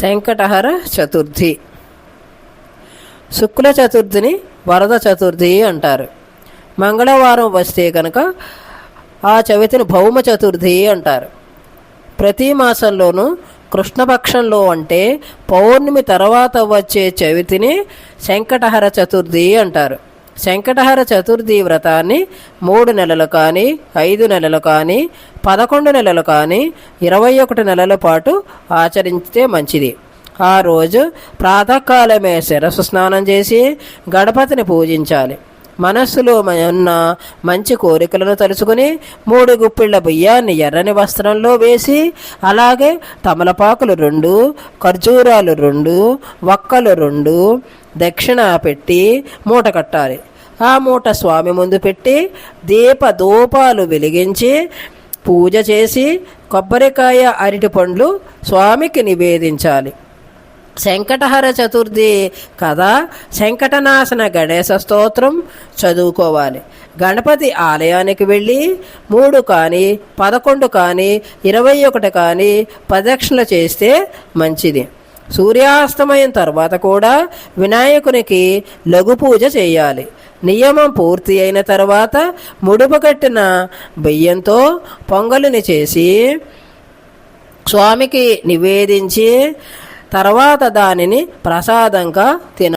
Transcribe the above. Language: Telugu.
శంకటహర చతుర్థి. శుక్ల చతుర్థిని వరద చతుర్థి అంటారు. మంగళవారం వస్తే కనుక ఆ చవితిని భౌమ చతుర్థి అంటారు. ప్రతి మాసంలోనూ కృష్ణపక్షంలో అంటే పౌర్ణమి తర్వాత వచ్చే చవితిని శంకటహర చతుర్థి అంటారు. శంకటహర చతుర్థి వ్రతాన్ని మూడు నెలలు కానీ ఐదు నెలలు కానీ పదకొండు నెలలు కానీ ఇరవై ఒకటి నెలల పాటు ఆచరిస్తే మంచిది. ఆ రోజు ప్రాతకాలమే శిరస్సు స్నానం చేసి గణపతిని పూజించాలి. మనస్సులో ఉన్న మంచి కోరికలను తలుచుకుని మూడు గుప్పిళ్ళ బియ్యాన్ని ఎర్రని వస్త్రంలో వేసి అలాగే తమలపాకులు రెండు ఖర్జూరాలు రెండు వక్కలు రెండు దక్షిణ పెట్టి మూట కట్టాలి. ఆ మూట స్వామి ముందు పెట్టి దీప దూపాలు వెలిగించి పూజ చేసి కొబ్బరికాయ అరటి పండ్లు స్వామికి నివేదించాలి. శంకటహర చతుర్థి కథ శంకటనాశన గణేశ స్తోత్రం చదువుకోవాలి. గణపతి ఆలయానికి వెళ్ళి మూడు కానీ పదకొండు కానీ ఇరవై ఒకటి కానీ ప్రదక్షిణ చేస్తే మంచిది. సూర్యాస్తమయం తర్వాత కూడా వినాయకునికి లఘు పూజ చేయాలి. నియమం పూర్తి అయిన తర్వాత ముడుపు కట్టిన బియ్యంతో పొంగలిని చేసి స్వామికి నివేదించి తర్వాత దానిని ప్రసాదంగా తిన